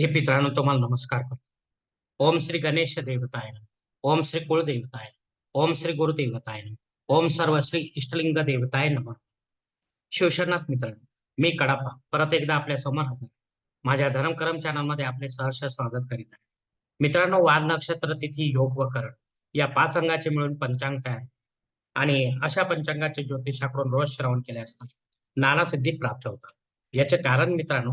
हे मित्रांनो तुम्हाला नमस्कार करतो. ओम श्री गणेश देवताय ओम श्री कुलदेवताय ओम श्री गुरुदेवताय ओम सर्व श्री इष्टलिंग देवताय नम. शिवशरनाथ मित्रांनो मी कडापा. परत एकदा आपल्यासमोर हजर माझ्या धर्मकर्म चॅनलमध्ये आपले सहर्ष स्वागत करीत आहे. मित्रांनो वाद नक्षत्र तिथी योग व करण या पाच अंगाचे मिळून पंचांग तयार आणि अशा पंचांगाचे ज्योतिषाकडून रोज श्रवण केले असता नाना सिद्धी प्राप्त होतात. याचे कारण मित्रांनो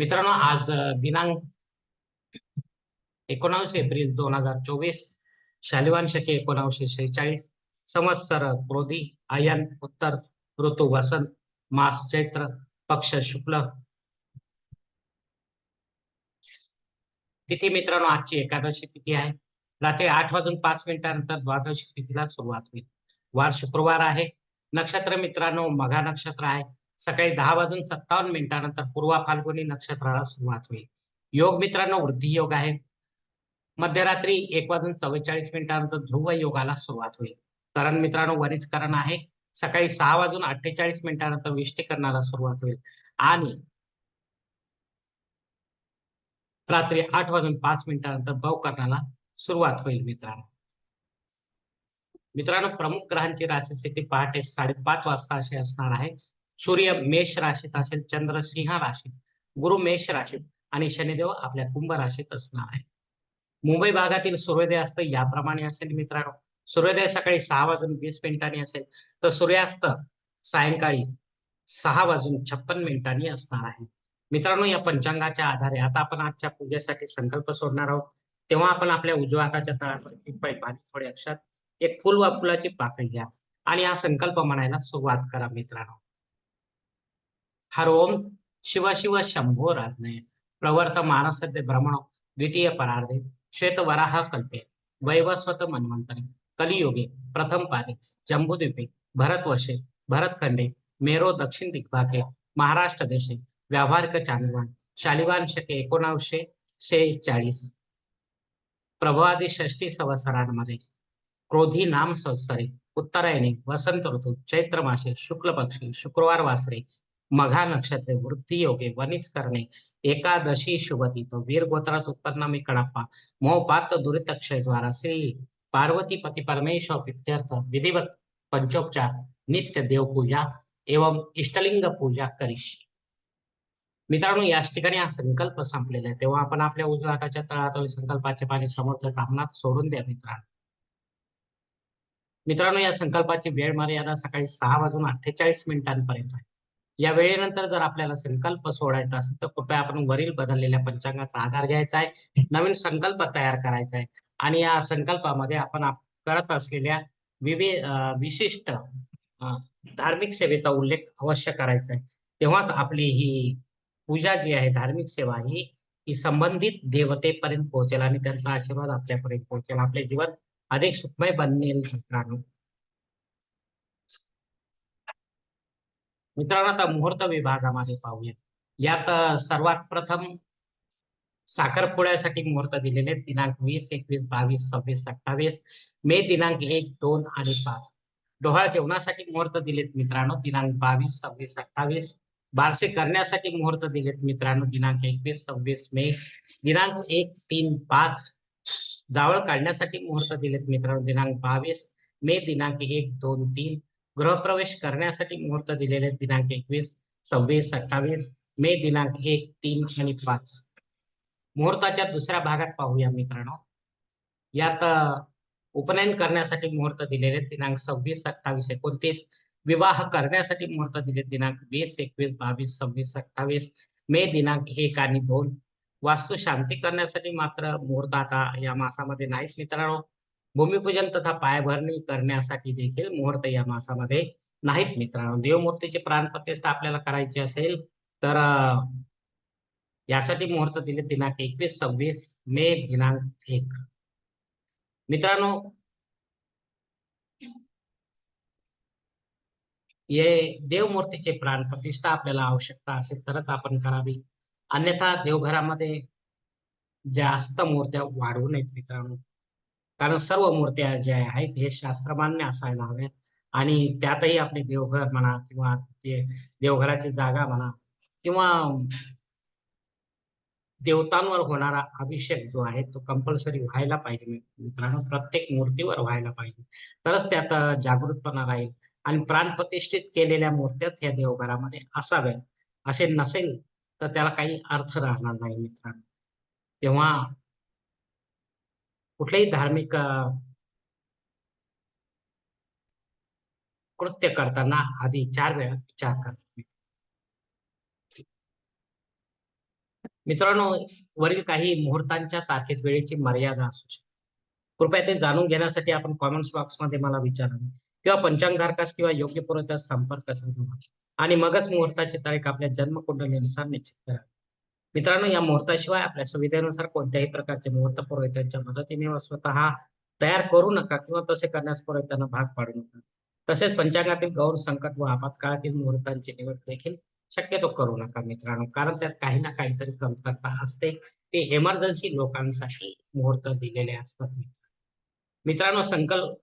मित्रांनो आज दिनांक एकोणावीस एप्रिल दोन हजार चोवीस शालिवान शके एकोणावीसशे शेहेचाळीस संवत्सर क्रोधी आयन उत्तर ऋतू वसंत मास चैत्र पक्ष शुक्ल. तिथी मित्रांनो आजची एकादशी तिथी आहे. रात्री आठ वाजून पाच मिनिटानंतर द्वादशी तिथीला सुरुवात होईल. वार शुक्रवार आहे. नक्षत्र मित्रांनो मघा नक्षत्र आहे. सकाळी दहा वाजून सत्तावन्न मिनिटानंतर पूर्वा फाल्गुनी नक्षत्राला सुरुवात होईल. योग मित्रांनो वृद्धी योग आहे. मध्यरात्री एक वाजून चव्वेचाळीस मिनिटानंतर ध्रुव योगाला सुरुवात होईल. करण मित्रांनो वरीच करण आहे. सकाळी सहा वाजून अठ्ठेचाळीस मिनिटानंतर विष्टीकरणाला सुरुवात होईल. आणि रात्री आठ वाजून पाच मिनिटानंतर बहुकरणाला सुरुवात होईल मित्रांनो. मित्रांनो प्रमुख ग्रहांची राशी स्थिती पहाटे साडेपाच वाजता अशी असणार आहे. सूर्य मेष राशीत असेल चंद्र सिंह राशीत गुरु मेष राशीत आणि शनिदेव आपल्या कुंभ राशीत असणार आहे मुंबई भागातील सूर्योदय असतं याप्रमाणे असेल मित्रांनो. सूर्योदय सकाळी सहा वाजून वीस मिनिटांनी असेल तर सूर्यास्त सायंकाळी सहा वाजून छप्पन मिनिटांनी असणार आहे. मित्रांनो या पंचांगाच्या आधारे आता आपण आजच्या पूजेसाठी संकल्प सोडणार आहोत. तेव्हा आपण आपल्या उजव्या हाताच्या तळावर पाणी थोडे अक्षात एक फुल वा फुलाची पाकळी घ्या आणि हा संकल्प म्हणायला सुरुवात करा मित्रांनो. हर ओम शिव शिव शंभो राजनय प्रवर्त मानसद्य भ्रमण द्वितीय परार्धे श्वेत वराह कल्पे। वैवस्वत मन्वंतरे कलियुगे प्रथम पादे जम्बुद्वीपे भरतवशे भरतखंडे मेरो दक्षिण दिग्भागे महाराष्ट्र देशे व्यावहारिक चांदवान शालिवान शके एकोणावीसशे शेचाळीस प्रभवादी षष्टी संवत्सरांमध्ये क्रोधी नाम संवत्सरे उत्तरायणी वसंत ऋतू चैत्र मासे शुक्ल पक्षी शुक्रवार वासरे मघा नक्षत्रे वृत्ती योगे वनिज करणे एकादशी शुभती तो वीर गोत्रात उत्पन्न मी कडाप्पा मोहपात दुरितक्षय द्वारा श्री पार्वती पती परमेश्वर पित्यर्थ विधिवत पंचोपचार नित्य देवपूजा एवं इष्टलिंग पूजा करीश. मित्रांनो याच ठिकाणी हा संकल्प संपलेला आहे. तेव्हा आपण आपल्या उजव्या हाताच्या तळातल संकल्पाचे पाणी समोरच्या कामनात सोडून द्या मित्रांनो. मित्रांनो या संकल्पाची वेळ मर्यादा सकाळी सहा वाजून अठ्ठेचाळीस मिनिटांपर्यंत आहे. या वेळेनंतर जर आपल्याला संकल्प सोडायचा असेल तर कृपया आपण वरील बदललेल्या पंचांगाचा आधार घ्यायचा आहे. नवीन संकल्प तयार करायचा आहे. आणि या संकल्पामध्ये आपण करत असलेल्या विवे विशिष्ट धार्मिक सेवेचा उल्लेख अवश्य करायचा आहे. तेव्हाच आपली ही पूजा जी आहे धार्मिक सेवा ही ही संबंधित देवतेपर्यंत पोहोचेल आणि त्यांचा आशीर्वाद आपल्यापर्यंत पोहोचेल. आपले जीवन अधिक सुखमय बनेल मित्रांनो मित्रांनो आता मुहूर्त विभागामध्ये पाहूया यात सर्वात प्रथम साखरपुड्यासाठी मुहूर्त दिलेले दिनांक वीस एकवीस बावीस सव्वीस अठ्ठावीस मे दिनांक एक दोन आणि पाच. डोहाळ जेवणासाठी मुहूर्त दिलेत मित्रांनो दिनांक बावीस सव्वीस अठ्ठावीस बारसे करण्यासाठी मुहूर्त दिलेत मित्रांनो दिनांक एकवीस सव्वीस मे. दिनांक एक तीन पाच. जावळ काढण्यासाठी मुहूर्त दिलेत मित्रांनो दिनांक बावीस मे दिनांक एक दोन तीन. गृहप्रवेश करण्यासाठी मुहूर्त दिलेले दिनांक एकवीस सव्वीस सत्तावीस मे दिनांक एक तीन आणि पाच. मुहूर्ताच्या दुसऱ्या भागात पाहूया मित्रांनो. यात उपनयन करण्यासाठी मुहूर्त दिलेले दिनांक सव्वीस सत्तावीस एकोणतीस. विवाह करण्यासाठी मुहूर्त दिले दिनांक वीस एकवीस बावीस सव्वीस सत्तावीस मे दिनांक एक आणि दोन. वास्तू शांती करण्यासाठी मात्र मुहूर्त आता या मासामध्ये नाहीत मित्रांनो. भूमिपूजन तथा पायभरणी करण्यासाठी देखील मुहूर्त या मासामध्ये नाहीत मित्रांनो. देवमूर्तीची प्राणप्रतिष्ठा आपल्याला करायची असेल तर यासाठी मुहूर्त दिले दिनांक एकवीस सव्वीस मे दिनांक एक. मित्रांनो ये देवमूर्तीचे प्राणप्रतिष्ठा आपल्याला आवश्यकता असेल तरच आपण करावी. अन्यथा देवघरामध्ये जास्त मूर्त्या वाढवू नयेत मित्रांनो. कारण सर्व मूर्त्या ज्या आहेत हे शास्त्रमान्य असायला हव्यात आणि त्यातही आपले देवघर म्हणा किंवा ते देवघराची जागा म्हणा किंवा देवतांवर होणारा अभिषेक जो आहे तो कंपल्सरी व्हायला पाहिजे मित्रांनो. प्रत्येक मूर्तीवर व्हायला पाहिजे. तरच त्यात जागृतपणा राहील. आणि प्राणप्रतिष्ठित केलेल्या मूर्त्याच या देवघरामध्ये असाव्यात. असे नसेल तर त्याला काही अर्थ राहणार नाही मित्रांनो. तेव्हा कुठलेही धार्मिक कृत्य करताना आधी चार वेळा विचार करा. मित्रांनो वरील काही मुहूर्तांच्या तारखेत वेळेची मर्यादा असू शकते. कृपया ते जाणून घेण्यासाठी आपण कॉमेंट्स बॉक्समध्ये मला विचारावे किंवा पंचांगधारकास किंवा योग्य पुरवठ्यात संपर्क साधावा आणि मगच मुहूर्ताची तारीख आपल्या जन्मकुंडलीनुसार निश्चित करावी मित्रांनो या मुहूर्ताशिवाय आपल्या सुविधेनुसार कोणत्याही प्रकारचे मुहूर्त पुरोहितांच्या मदतीने स्वतः तयार करू नका किंवा तसे करण्यास पुरोहितांना भाग पाडू नका. तसेच पंचांगातील गौर संकट व आपत्काळातील मुहूर्तांची निवड देखील शक्यतो करू नका मित्रांनो कारण त्यात काही ना काहीतरी कमतरता असते. ते इमर्जन्सी लोकांसाठी मुहूर्त दिलेले असतात मित्रांनो संकल्प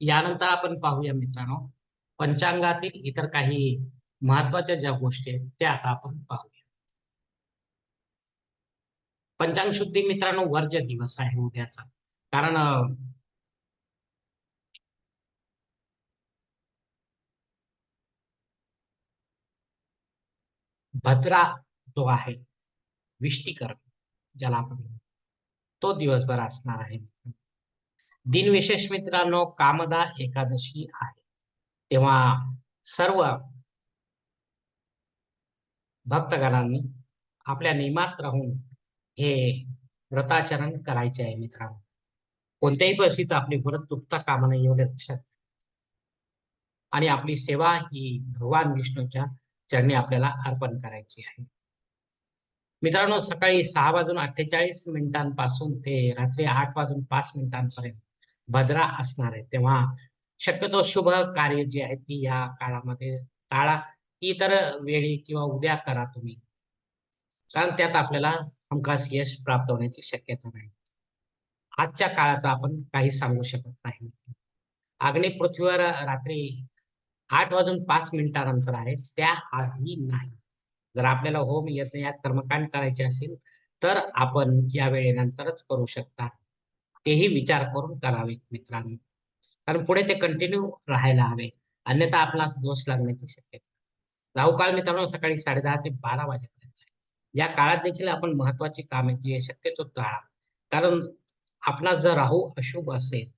यानंतर आपण पाहूया मित्रांनो. पंचांगातील इतर काही महत्त्वाच्या ज्या गोष्टी आहेत त्या आता आपण पाहूया. पंचांग शुद्धी मित्रांनो वर्ज दिवस आहे उद्याचा. कारण भद्रा जो आहे विष्टीकरण ज्याला आपण तो दिवसभर असणार आहे. दिनविशेष मित्रांनो कामदा एकादशी आहे. तेव्हा सर्व भक्तगणांनी आपल्या नियमात राहून हे व्रताचरण करायचे आहे मित्रांनो. कोणत्याही परिस्थितीत आपली व्रत तुटता कामा नये एवढे लक्षात आणि आपली सेवा ही भगवान विष्णूच्या चरणी आपल्याला अर्पण करायची आहे. मित्रांनो सकाळी सहा वाजून अठ्ठेचाळीस मिनिटांपासून ते रात्री आठ वाजून पाच मिनिटांपर्यंत भद्रा असणार आहे. तेव्हा शक्यतो शुभ कार्य जी आहेत ती या काळामध्ये टाळा. इतर वेळी किंवा उद्या करा तुम्ही. कारण त्यात आपल्याला हमखास यश प्राप्त होण्याची शक्यता नाही. आजच्या काळाचा आपण काही सांगू शकत नाही. आग्नेय पृथ्वीवर रात्री आठ वाजून पाच मिनिटानंतर आहे त्या आधी नाही. जर आपल्याला होम यज्ञ यात कर्मकांड करायचे असेल तर आपण या वेळेनंतरच करू शकता. तेही विचार करून करावे मित्रांनो. कारण पुढे ते कंटिन्यू राहायला हवे. अन्यथा आपला दोष लागण्याची शक्यता. राहू काळ मित्रांनो सकाळी साडेदहा ते बारा वाजेपर्यंत. या काळात देखील आपण महत्वाची कामे जी आहे शक्यतो टाळा कारण आपला जर राहू अशुभ असेल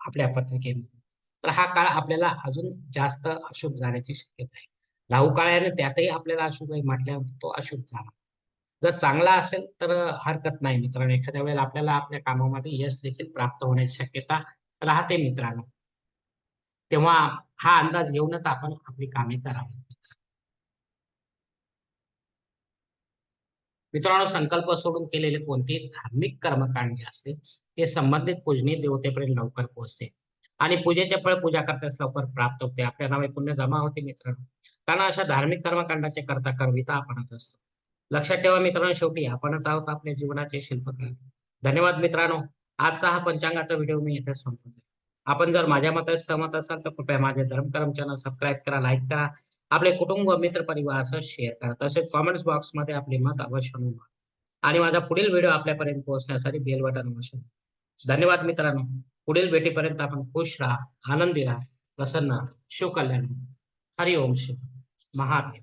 आपल्या पत्रिकेमध्ये तर हा काळ आपल्याला अजून जास्त अशुभ जाण्याची शक्यता आहे. राहू काळ याने त्यातही आपल्याला अशुभ आहे म्हटल्यावर तो अशुभ झाला. जर चांगला असेल तर हरकत नाही मित्रांनो. एखाद्या वेळेला आपल्याला आपल्या कामामध्ये यश देखील प्राप्त होण्याची शक्यता राहते मित्रांनो. तेव्हा हा अंदाज घेऊनच आपण आपली कामे करावी. मित्रांनो संकल्प सोडून केलेले कोणतेही धार्मिक कर्मकांड जे असते ते संबंधित पूजनीय देवतेपर्यंत लवकर पोहोचते. आणि पूजेचे फळ पूजा करताच लवकर प्राप्त होते. आपल्या नावे पुण्य जमा होते मित्रांनो. कारण अशा धार्मिक कर्मकांडाचे करता करविता आपणच असतो लक्षात ठेवा मित्रांनो शेवटी आपणच आहोत आपल्या जीवनाचे शिल्पकार. धन्यवाद मित्रांनो. आजचा हा पंचांगाचा व्हिडिओ मी इथे संपवतो. आपण जर माझ्या मतात सहमत असाल तर कृपया माझे धर्मकर्म चॅनल सबस्क्राईब करा लाईक करा. आपले कुटुंब मित्र परिवार असं शेअर करा. तसेच कॉमेंट्स बॉक्समध्ये आपले मत अवश्य नोंदवा. आणि माझा पुढील व्हिडिओ आपल्यापर्यंत पोहोचण्यासाठी बेल बटन अवश्य धन्यवाद मित्रांनो. पुढील भेटीपर्यंत आपण खुश राहा आनंदी राहा प्रसन्न शिवकल्याण हरिओम शिव महादेव.